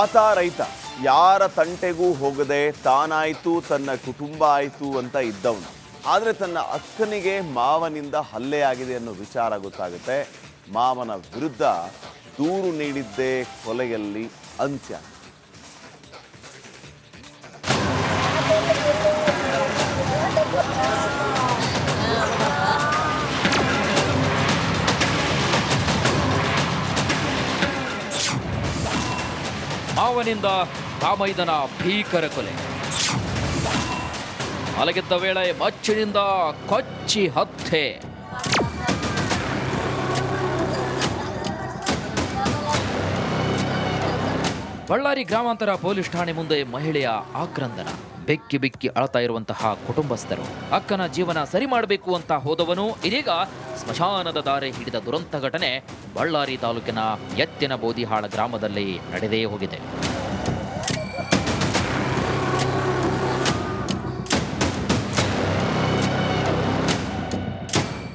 ಆತ ರೈತ. ಯಾರ ತಂಟೆಗೂ ಹೋಗದೆ ತಾನಾಯಿತು, ತನ್ನ ಕುಟುಂಬ ಆಯಿತು ಅಂತ ಇದ್ದವನು. ಆದರೆ ತನ್ನ ಅಕ್ಕನಿಗೆ ಮಾವನಿಂದ ಹಲ್ಲೆ ಆಗಿದೆ ಅನ್ನೋ ವಿಚಾರ ಗೊತ್ತಾಗುತ್ತೆ. ಮಾವನ ವಿರುದ್ಧ ದೂರು ನೀಡಿದ್ದೇ ಕೊಲೆಯಲ್ಲಿ ಅಂತ್ಯ. ಮಾವನಿಂದ ಕಾಮೈದನ ಭೀಕರ ಕೊಲೆ. ಮಲಗಿದ್ದ ವೇಳೆ ಮಚ್ಚಿನಿಂದ ಕೊಚ್ಚಿ ಹತ್ತೆ ಬಳ್ಳಾರಿ ಗ್ರಾಮಾಂತರ ಪೊಲೀಸ್ ಠಾಣೆ ಮುಂದೆ ಮಹಿಳೆಯ ಆಕ್ರಂದನ. ಬೆಕ್ಕಿ ಬೆಕ್ಕಿ ಅಳತಾ ಇರುವಂತಹ ಕುಟುಂಬಸ್ಥರು. ಅಕ್ಕನ ಜೀವನ ಸರಿ ಮಾಡಬೇಕು ಅಂತ ಹೋದವನು, ಇದೀಗ ಸ್ಮಶಾನದ ದಾರೆ ಹಿಡಿದ ದುರಂತ ಘಟನೆ ಬಳ್ಳಾರಿ ತಾಲೂಕಿನ ಎತ್ತಿನ ಬೋದಿಹಾಳ ಗ್ರಾಮದಲ್ಲಿ ನಡೆದೇ ಹೋಗಿದೆ.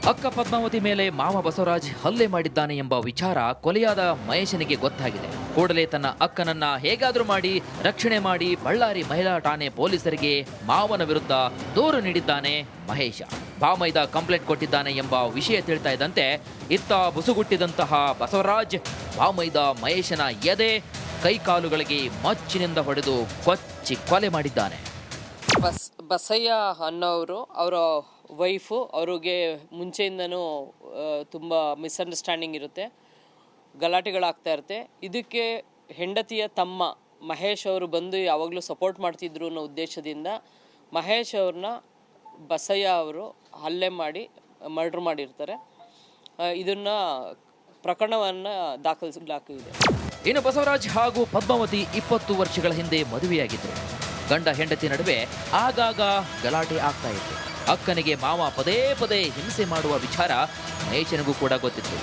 ಅಕ್ಕ ಪದ್ಮಾವತಿ ಮೇಲೆ ಮಾವ ಬಸವರಾಜ್ ಹಲ್ಲೆ ಮಾಡಿದ್ದಾನೆ ಎಂಬ ವಿಚಾರ ಕೊಲೆಯಾದ ಮಹೇಶನಿಗೆ ಗೊತ್ತಾಗಿದೆ. ಕೂಡಲೇ ತನ್ನ ಅಕ್ಕನನ್ನ ಹೇಗಾದರೂ ಮಾಡಿ, ರಕ್ಷಣೆ ಮಾಡಿ ಬಳ್ಳಾರಿ ಮಹಿಳಾ ಠಾಣೆ ಪೊಲೀಸರಿಗೆ ಮಾವನ ವಿರುದ್ಧ ದೂರು ನೀಡಿದ್ದಾನೆ ಮಹೇಶ. ಬಾಮೈದ ಕಂಪ್ಲೇಂಟ್ ಕೊಟ್ಟಿದ್ದಾನೆ ಎಂಬ ವಿಷಯ ತಿಳ್ತಾ ಇದ್ದಂತೆ ಇತ್ತ ಬುಸುಗುಟ್ಟಿದಂತಹ ಬಸವರಾಜ್ ಬಾಮೈದ ಮಹೇಶನ ಎದೆ ಕೈಕಾಲುಗಳಿಗೆ ಮಚ್ಚಿನಿಂದ ಹೊಡೆದು ಕೊಚ್ಚಿ ಕೊಲೆ ಮಾಡಿದ್ದಾನೆ. ಬಸ್ ಬಸಯ್ಯ ಅನ್ನೋರು ಅವರ ವೈಫು, ಅವ್ರಿಗೆ ಮುಂಚೆಯಿಂದನೂ ತುಂಬ ಮಿಸ್ಅಂಡರ್ಸ್ಟ್ಯಾಂಡಿಂಗ್ ಇರುತ್ತೆ, ಗಲಾಟೆಗಳಾಗ್ತಾ ಇರುತ್ತೆ. ಇದಕ್ಕೆ ಹೆಂಡತಿಯ ತಮ್ಮ ಮಹೇಶ್ ಅವರು ಬಂದು ಯಾವಾಗಲೂ ಸಪೋರ್ಟ್ ಮಾಡ್ತಿದ್ರು ಅನ್ನೋ ಉದ್ದೇಶದಿಂದ ಮಹೇಶ್ ಅವ್ರನ್ನ ಬಸಯ್ಯ ಅವರು ಹಲ್ಲೆ ಮಾಡಿ ಮರ್ಡ್ರ್ ಮಾಡಿರ್ತಾರೆ. ಇದನ್ನು ಪ್ರಕರಣವನ್ನು ದಾಖಲಿಸಲಾಗಿದೆ. ಇನ್ನು ಬಸವರಾಜ್ ಹಾಗೂ ಪದ್ಮಾವತಿ ಇಪ್ಪತ್ತು ವರ್ಷಗಳ ಹಿಂದೆ ಮದುವೆಯಾಗಿದ್ದರು. ಗಂಡ, ಹೆಂಡತಿ ನಡುವೆ ಆಗಾಗ ಗಲಾಟೆ ಆಗ್ತಾ ಇತ್ತು. ಅಕ್ಕನಿಗೆ ಮಾವ ಪದೇ ಪದೇ ಹಿಂಸೆ ಮಾಡುವ ವಿಚಾರ ಮಹೇಶನಿಗೂ ಕೂಡ ಗೊತ್ತಿತ್ತು.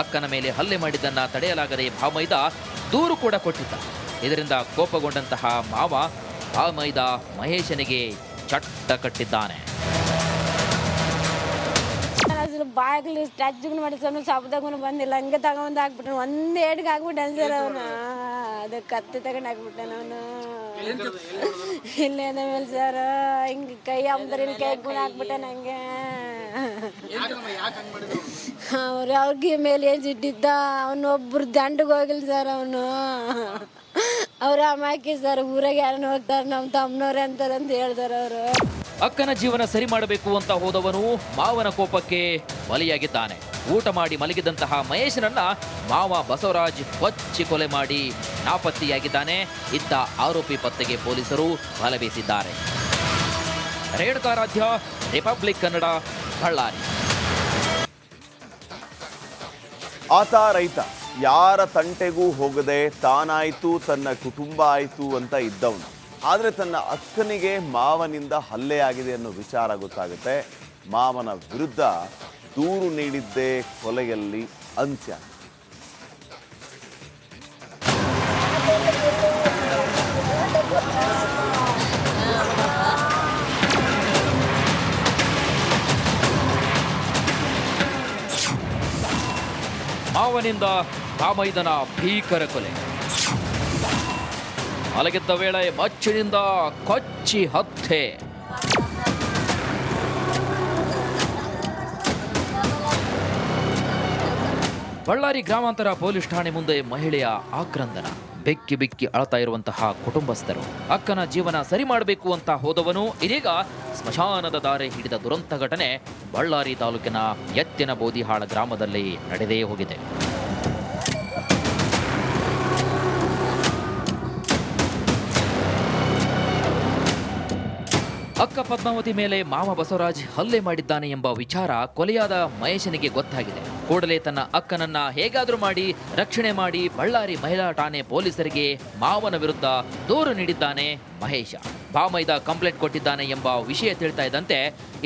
ಅಕ್ಕನ ಮೇಲೆ ಹಲ್ಲೆ ಮಾಡಿದ್ದನ್ನ ತಡೆಯಲಾಗದೆ ಭಾಮೈದ ದೂರು ಕೂಡ ಕೊಟ್ಟಿದ್ದ. ಇದರಿಂದ ಕೋಪಗೊಂಡಂತಹ ಮಾವ ಭಾಮೈದ ಮಹೇಶನಿಗೆ ಚಟ್ಟ ಕಟ್ಟಿದ್ದಾನೆ. ಬಾಯಾಗಲಿ ಸ್ಟ್ಯಾಚ್ಯೂಗ್ ಮಾಡಿ ಸ್ವಲ್ಪ ಬಂದಿಲ್ಲ. ಹಂಗೆ ತಗೊಂಡ್ ಹಾಕ್ಬಿಟ್ಟು ಒಂದ್ ಏಡ್ಗೆ ಹಾಕ್ಬಿಟ್ಟು ಅನ್ಸರ್ ಅವನು. ಅದು ಕತ್ತಿ ತಗೊಂಡ್ ಹಾಕ್ಬಿಟ್ಟೆ ಅವನು ಇಲ್ಲೇ ಮೇಲೆ ಸರ್ ಹಿಂಗೆ ಕೈ ಅಂಬರಿ ಕೈ ಗುಣ ಹಾಕ್ಬಿಟ್ಟೆ ನಂಗೆ. ಅವ್ರು ಅವ್ರಿಗೆ ಮೇಲೆ ಏನ್ ಜಿಡ್ಡಿದ್ದ ಅವನು ಒಬ್ರು ದಂಡಿಗೆ ಹೋಗಿಲ್ಲ ಸರ್ ಅವನು. ಅವ್ರ ಅಮ್ಮಾಕಿ ಸರ್ ಊರಾಗ ಯಾರನ್ನ ಹೋಗ್ತಾರೆ? ನಮ್ಮ ತಮ್ಮನವ್ರೆ ಅಂತಾರೆ ಅಂತ ಹೇಳ್ತಾರೆ ಅವರು. ಅಕ್ಕನ ಜೀವನ ಸರಿ ಮಾಡಬೇಕು ಅಂತ ಹೋದವನು ಮಾವನ ಕೋಪಕ್ಕೆ ಬಲಿಯಾಗಿದ್ದಾನೆ. ಊಟ ಮಾಡಿ ಮಲಗಿದಂತಹ ಮಹೇಶನನ್ನ ಮಾವ ಬಸವರಾಜ್ ಕೊಚ್ಚಿ ಕೊಲೆ ಮಾಡಿ ನಾಪತ್ತೆಯಾಗಿದ್ದಾನೆ. ಇತ್ತ ಆರೋಪಿ ಪತ್ತೆಗೆ ಪೊಲೀಸರು ಬಲ ಬೀಸಿದ್ದಾರೆ. ರೇಣುಕಾರಾಧ್ಯ, ರಿಪಬ್ಲಿಕ್ ಕನ್ನಡ, ಬಳ್ಳಾರಿ. ಆತ ರೈತ. ಯಾರ ತಂಟೆಗೂ ಹೋಗದೆ ತಾನಾಯಿತು, ತನ್ನ ಕುಟುಂಬ ಆಯಿತು ಅಂತ ಇದ್ದವನು. ಆದರೆ ತನ್ನ ಅಕ್ಕನಿಗೆ ಮಾವನಿಂದ ಹಲ್ಲೆ ಆಗಿದೆ ಅನ್ನೋ ವಿಚಾರ ಗೊತ್ತಾಗುತ್ತೆ. ಮಾವನ ವಿರುದ್ಧ ದೂರು ನೀಡಿದ್ದೇ ಕೊಲೆಯಲ್ಲಿ ಅಂತ್ಯ. ಮಾವನಿಂದ ರಾಮೈದನ ಭೀಕರ ಕೊಲೆ. ಮಲಗಿದ್ದ ವೇಳೆ ಮಚ್ಚಿನಿಂದ ಕೊಚ್ಚಿ ಹತ್ಯೆ. ಬಳ್ಳಾರಿ ಗ್ರಾಮಾಂತರ ಪೊಲೀಸ್ ಠಾಣೆ ಮುಂದೆ ಮಹಿಳೆಯ ಆಕ್ರಂದನ. ಬೆಕ್ಕಿ ಬೆಕ್ಕಿ ಅಳತಾ ಇರುವಂತಹ ಕುಟುಂಬಸ್ಥರು. ಅಕ್ಕನ ಜೀವನ ಸರಿ ಮಾಡಬೇಕು ಅಂತ ಹೋದವನು, ಇದೀಗ ಸ್ಮಶಾನದ ದಾರೆ ಹಿಡಿದ ದುರಂತ ಘಟನೆ ಬಳ್ಳಾರಿ ತಾಲೂಕಿನ ಎತ್ತಿನ ಬೋದಿಹಾಳ ಗ್ರಾಮದಲ್ಲಿ ನಡೆದೇ ಹೋಗಿದೆ. ಅಕ್ಕ ಪದ್ಮಾವತಿ ಮೇಲೆ ಮಾವ ಬಸವರಾಜ್ ಹಲ್ಲೆ ಮಾಡಿದ್ದಾನೆ ಎಂಬ ವಿಚಾರ ಕೊಲೆಯಾದ ಮಹೇಶನಿಗೆ ಗೊತ್ತಾಗಿದೆ. ಕೂಡಲೇ ತನ್ನ ಅಕ್ಕನನ್ನ ಹೇಗಾದರೂ ಮಾಡಿ ರಕ್ಷಣೆ ಮಾಡಿ ಬಳ್ಳಾರಿ ಮಹಿಳಾ ಠಾಣೆ ಪೊಲೀಸರಿಗೆ ಮಾವನ ವಿರುದ್ಧ ದೂರು ನೀಡಿದ್ದಾನೆ ಮಹೇಶ. ಬಾಮೈದ ಕಂಪ್ಲೇಂಟ್ ಕೊಟ್ಟಿದ್ದಾನೆ ಎಂಬ ವಿಷಯ ತಿಳ್ತಾ ಇದ್ದಂತೆ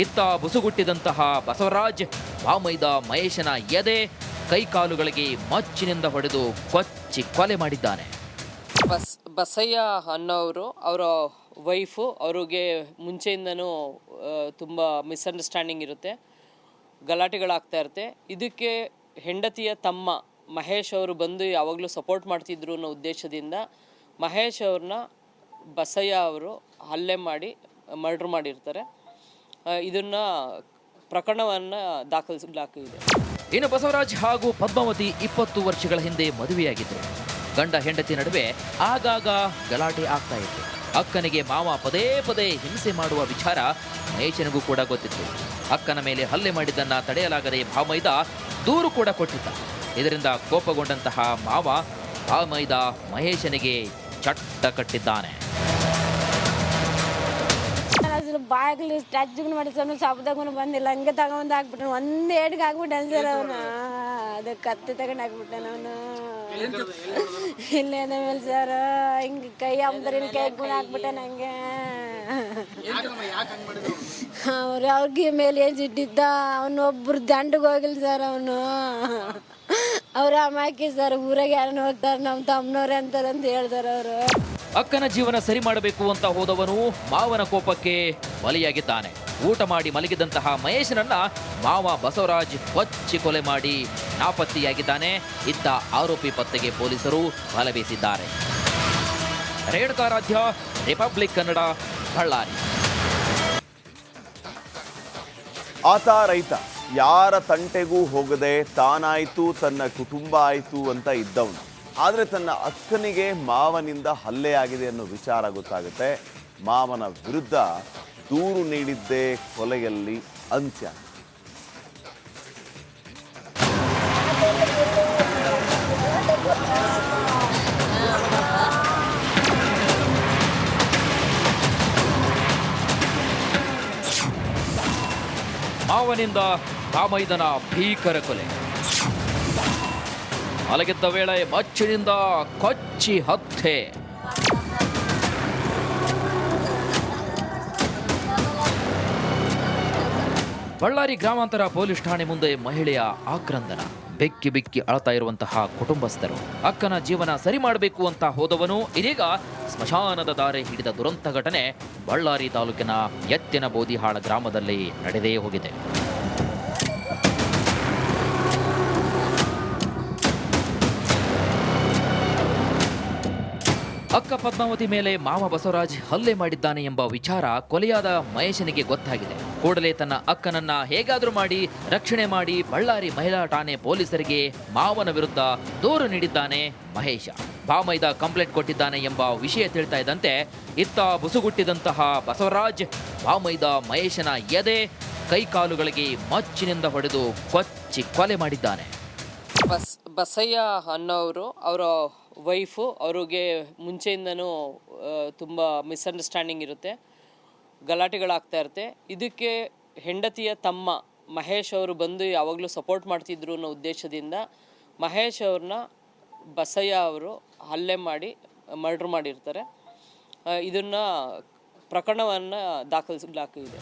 ಇತ್ತ ಬುಸುಗುಟ್ಟಿದಂತಹ ಬಸವರಾಜ್ ಬಾಮೈದ ಮಹೇಶನ ಎದೆ ಕೈಕಾಲುಗಳಿಗೆ ಮಚ್ಚಿನಿಂದ ಹೊಡೆದು ಕೊಚ್ಚಿ ಕೊಲೆ ಮಾಡಿದ್ದಾನೆ. ಬಸ್, ಬಸಯ್ಯ ಅನ್ನೋರು ಅವರ ವೈಫು ಅವ್ರಿಗೆ ಮುಂಚೆಯಿಂದನೂ ತುಂಬ ಮಿಸ್ಅಂಡರ್ಸ್ಟ್ಯಾಂಡಿಂಗ್ ಇರುತ್ತೆ. ಗಲಾಟೆಗಳಾಗ್ತಾ ಇರುತ್ತೆ. ಇದಕ್ಕೆ ಹೆಂಡತಿಯ ತಮ್ಮ ಮಹೇಶ್ ಅವರು ಬಂದು ಯಾವಾಗಲೂ ಸಪೋರ್ಟ್ ಮಾಡ್ತಿದ್ರು ಅನ್ನೋ ಉದ್ದೇಶದಿಂದ ಮಹೇಶ್ ಅವ್ರನ್ನ ಬಸಯ್ಯ ಅವರು ಹಲ್ಲೆ ಮಾಡಿ ಮರ್ಡ್ರ್ ಮಾಡಿರ್ತಾರೆ. ಇದನ್ನು ಪ್ರಕರಣವನ್ನು ದಾಖಲಿಸಲಾಗಿದೆ. ಇನ್ನು ಬಸವರಾಜ್ ಹಾಗೂ ಪದ್ಮಾವತಿ ಇಪ್ಪತ್ತು ವರ್ಷಗಳ ಹಿಂದೆ ಮದುವೆಯಾಗಿದ್ದರು. ಗಂಡ, ಹೆಂಡತಿ ನಡುವೆ ಆಗಾಗ ಗಲಾಟೆ ಆಗ್ತಾ ಇತ್ತು. ಅಕ್ಕನಿಗೆ ಮಾವ ಪದೇ ಪದೇ ಹಿಂಸೆ ಮಾಡುವ ವಿಚಾರ ಮಹೇಶನಿಗೂ ಕೂಡ ಗೊತ್ತಿತ್ತು. ಅಕ್ಕನ ಮೇಲೆ ಹಲ್ಲೆ ಮಾಡಿದ್ದನ್ನ ತಡೆಯಲಾಗದೆ ಭಾಮೈದ ದೂರು ಕೂಡ ಕೊಟ್ಟಿದ್ದ. ಇದರಿಂದ ಕೋಪಗೊಂಡಂತಹ ಮಾವ ಭಾಮೈದ ಮಹೇಶನಿಗೆ ಚಟ್ಟ ಕಟ್ಟಿದ್ದಾನೆ. ಬಾಯಾಗಲಿ ಸ್ಟ್ಯಾಚ್ಯೂಗ್ ಮಾಡಿ ಬಂದಿಲ್ಲ. ಹಂಗೆ ತಗೊಂಡ್ ಹಾಕ್ಬಿಟ್ಟು ಒಂದ್ ಏಡ್ಗೆ ಹಾಕ್ಬಿಟ್ಟಾನ ಸರ್ ಅವನು. ಅದು ಕತ್ತಿ ತಗೊಂಡು ಹಾಕ್ಬಿಟ್ಟಾನ ಅವನು. ಇಲ್ಲೇ ಮೇಲೆ ಸರ್ ಹಿಂಗೆ ಕೈ ಅಂದ್ರೆ ಕೈ ಗುಣ ಹಾಕ್ಬಿಟ್ಟೆ ನಂಗೆ. ಅವ್ರು ಅವ್ರಿಗೆ ಮೇಲೆ ಏನ್ ಜಿಡ್ಡಿದ್ದ? ಅವನು ಒಬ್ರು ದಂಡಿಗೆ ಹೋಗಿಲ್ಲ ಸರ್ ಅವನು. ಅವ್ರ ಅಮ್ಮಾಕಿ ಸರ್ ಊರಾಗ ಯಾರನ್ನ ಹೋಗ್ತಾರೆ ನಮ್ಮ ತಮ್ಮನವ್ರೆ ಅಂತಾರೆ ಅಂತ ಹೇಳ್ತಾರೆ ಅವರು. ಅಕ್ಕನ ಜೀವನ ಸರಿ ಮಾಡಬೇಕು ಅಂತ ಹೋದವನು ಮಾವನ ಕೋಪಕ್ಕೆ ಬಲಿಯಾಗಿದ್ದಾನೆ. ಊಟ ಮಾಡಿ ಮಲಗಿದಂತಹ ಮಹೇಶನನ್ನ ಮಾವ ಬಸವರಾಜ್ ಕೊಚ್ಚಿ ಕೊಲೆ ಮಾಡಿ ನಾಪತ್ತೆಯಾಗಿದ್ದಾನೆ. ಇತ್ತ ಆರೋಪಿ ಪತ್ತೆಗೆ ಪೊಲೀಸರು ಬಲ ಬೀಸಿದ್ದಾರೆ. ರೇಣುಕಾರಾಧ್ಯ, ರಿಪಬ್ಲಿಕ್ ಕನ್ನಡ, ಬಳ್ಳಾರಿ. ಆತ ರೈತ. ಯಾರ ತಂಟೆಗೂ ಹೋಗದೆ ತಾನಾಯಿತು, ತನ್ನ ಕುಟುಂಬ ಆಯಿತು ಅಂತ ಇದ್ದವನು. ಆದರೆ ತನ್ನ ಅಕ್ಕನಿಗೆ ಮಾವನಿಂದ ಹಲ್ಲೆ ಆಗಿದೆ ಅನ್ನೋ ವಿಚಾರ ಗೊತ್ತಾಗುತ್ತೆ. ಮಾವನ ವಿರುದ್ಧ ದೂರು ನೀಡಿದ್ದೇ ಕೊಲೆಯಲ್ಲಿ ಅಂತ್ಯ. ಮಾವನಿಂದ ಕಾಮೈದನ ಭೀಕರ ಕೊಲೆ. ಮಲಗಿದ್ದ ವೇಳೆ ಮಚ್ಚಿನಿಂದ ಕೊಚ್ಚಿ ಹತ್ಯೆ. ಬಳ್ಳಾರಿ ಗ್ರಾಮಾಂತರ ಪೊಲೀಸ್ ಠಾಣೆ ಮುಂದೆ ಮಹಿಳೆಯ ಆಕ್ರಂದನ. ಬೆಕ್ಕಿ ಬೆಕ್ಕಿ ಅಳತಾ ಇರುವಂತಹ ಕುಟುಂಬಸ್ಥರು. ಅಕ್ಕನ ಜೀವನ ಸರಿ ಮಾಡಬೇಕು ಅಂತ ಹೋದವನು, ಇದೀಗ ಸ್ಮಶಾನದ ದಾರೆ ಹಿಡಿದ ದುರಂತ ಘಟನೆ ಬಳ್ಳಾರಿ ತಾಲೂಕಿನ ಎತ್ತಿನ ಬೋದಿಹಾಳ ಗ್ರಾಮದಲ್ಲಿ ನಡೆದೇ ಹೋಗಿದೆ. ಅಕ್ಕ ಪದ್ಮಾವತಿ ಮೇಲೆ ಮಾವ ಬಸವರಾಜ್ ಹಲ್ಲೆ ಮಾಡಿದ್ದಾನೆ ಎಂಬ ವಿಚಾರ ಕೊಲೆಯಾದ ಮಹೇಶನಿಗೆ ಗೊತ್ತಾಗಿದೆ. ಕೂಡಲೇ ತನ್ನ ಅಕ್ಕನನ್ನ ಹೇಗಾದರೂ ಮಾಡಿ ರಕ್ಷಣೆ ಮಾಡಿ ಬಳ್ಳಾರಿ ಮಹಿಳಾ ಠಾಣೆ ಪೊಲೀಸರಿಗೆ ಮಾವನ ವಿರುದ್ಧ ದೂರು ನೀಡಿದ್ದಾನೆ ಮಹೇಶ. ಬಾಮೈದ ಕಂಪ್ಲೇಂಟ್ ಕೊಟ್ಟಿದ್ದಾನೆ ಎಂಬ ವಿಷಯ ತಿಳ್ತಾ ಇದ್ದಂತೆ ಇತ್ತ ಬುಸುಗುಟ್ಟಿದಂತಹ ಬಸವರಾಜ್ ಬಾಮೈದ ಮಹೇಶನ ಎದೆ ಕೈಕಾಲುಗಳಿಗೆ ಮಚ್ಚಿನಿಂದ ಹೊಡೆದು ಕೊಚ್ಚಿ ಕೊಲೆ ಮಾಡಿದ್ದಾನೆ. ಬಸ್ ಬಸಯ್ಯ ಅನ್ನೋರು ಅವರ ವೈಫು, ಅವ್ರಿಗೆ ಮುಂಚೆಯಿಂದನೂ ತುಂಬ ಮಿಸ್ಅಂಡರ್ಸ್ಟ್ಯಾಂಡಿಂಗ್ ಇರುತ್ತೆ, ಗಲಾಟೆಗಳಾಗ್ತಾ ಇರುತ್ತೆ. ಇದಕ್ಕೆ ಹೆಂಡತಿಯ ತಮ್ಮ ಮಹೇಶ್ ಅವರು ಬಂದು ಯಾವಾಗಲೂ ಸಪೋರ್ಟ್ ಮಾಡ್ತಿದ್ರು ಅನ್ನೋ ಉದ್ದೇಶದಿಂದ ಮಹೇಶ್ ಅವ್ರನ್ನ ಬಸಯ್ಯ ಅವರು ಹಲ್ಲೆ ಮಾಡಿ ಮರ್ಡ್ರ್ ಮಾಡಿರ್ತಾರೆ. ಇದನ್ನು ಪ್ರಕರಣವನ್ನು ದಾಖಲಿಸಲಾಗಿದೆ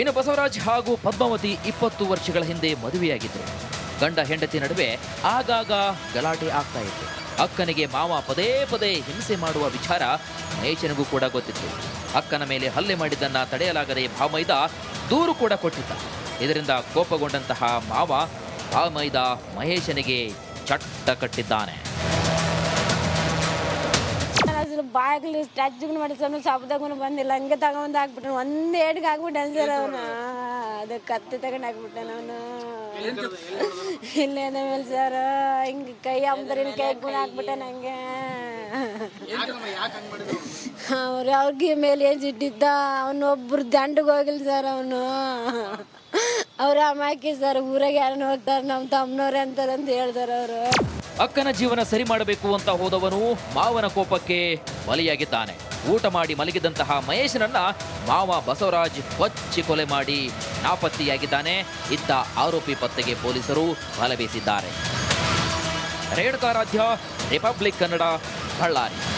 ಇನ್ನು ಬಸವರಾಜ್ ಹಾಗೂ ಪದ್ಮಾವತಿ ಇಪ್ಪತ್ತು ವರ್ಷಗಳ ಹಿಂದೆ ಮದುವೆಯಾಗಿದ್ದರು ಗಂಡ, ಹೆಂಡತಿ ನಡುವೆ ಆಗಾಗ ಗಲಾಟೆ ಆಗ್ತಾ ಇತ್ತು. ಅಕ್ಕನಿಗೆ ಮಾವ ಪದೇ ಪದೇ ಹಿಂಸೆ ಮಾಡುವ ವಿಚಾರ ಮಹೇಶನಿಗೂ ಕೂಡ ಗೊತ್ತಿತ್ತು. ಅಕ್ಕನ ಮೇಲೆ ಹಲ್ಲೆ ಮಾಡಿದ್ದನ್ನ ತಡೆಯಲಾಗದೆ ಭಾಮೈದ ದೂರು ಕೂಡ ಕೊಟ್ಟಿದ್ದ. ಇದರಿಂದ ಕೋಪಗೊಂಡಂತಹ ಮಾವ ಭಾಮೈದ ಮಹೇಶನಿಗೆ ಚಟ್ಟ ಕಟ್ಟಿದ್ದಾನೆ. ಅಸಲು ಬಾಯಾಗಲಿ ಮಾಡಿಸ್ತಾನು ಸಬ್ದಾಗೂ ಬಂದಿಲ್ಲ. ಹಂಗೆ ತಗೊಂಡ್ ಹಾಕ್ಬಿಟ್ಟು ಒಂದ್ ಏಡ್ಗೆ ಆಗ್ಬಿಟ್ಟು ಅನ್ಸರ್ ಅವನು. ಅದು ಕತ್ತಿ ತಗೊಂಡು ಹಾಕ್ಬಿಟ್ಟೆ ಅವನು. ಇಲ್ಲೇ ಮೇಲೆ ಸರ್ ಹಿಂಗೆ ಕೈ ಅಂದ್ರೆ ಕೈ ಗುಣ ಹಾಕ್ಬಿಟ್ಟೆ ನಂಗೆ. ಅವ್ರು ಅವ್ರಿಗೆ ಮೇಲೆ ಏನ್ ಜಿಡ್ಡಿದ್ದ? ಅವನು ಒಬ್ರು ದಂಡಿಗೆ ಹೋಗಿಲ್ಲ ಸರ್ ಅವನು. ಅವ್ರ ಅಮ್ಮಾಕಿ ಸರ್ ಊರಾಗ ಯಾರನ್ನ ಹೋಗ್ತಾರೆ? ನಮ್ಮ ತಮ್ಮನವ್ರೆ ಅಂತಾರೆ ಅಂತ ಹೇಳ್ತಾರೆ ಅವರು. ಅಕ್ಕನ ಜೀವನ ಸರಿ ಮಾಡಬೇಕು ಅಂತ ಹೋದವನು ಮಾವನ ಕೋಪಕ್ಕೆ ಬಲಿಯಾಗಿದ್ದಾನೆ. ಊಟ ಮಾಡಿ ಮಲಗಿದಂತಹ ಮಹೇಶನನ್ನ ಮಾವ ಬಸವರಾಜ್ ಕೊಚ್ಚಿ ಕೊಲೆ ಮಾಡಿ ನಾಪತ್ತೆಯಾಗಿದ್ದಾನೆ. ಇತ್ತ ಆರೋಪಿ ಪತ್ತೆಗೆ ಪೊಲೀಸರು ಬಲ ಬೀಸಿದ್ದಾರೆ. ರೇಣುಕಾರಾಧ್ಯ, ರಿಪಬ್ಲಿಕ್ ಕನ್ನಡ, ಬಳ್ಳಾರಿ.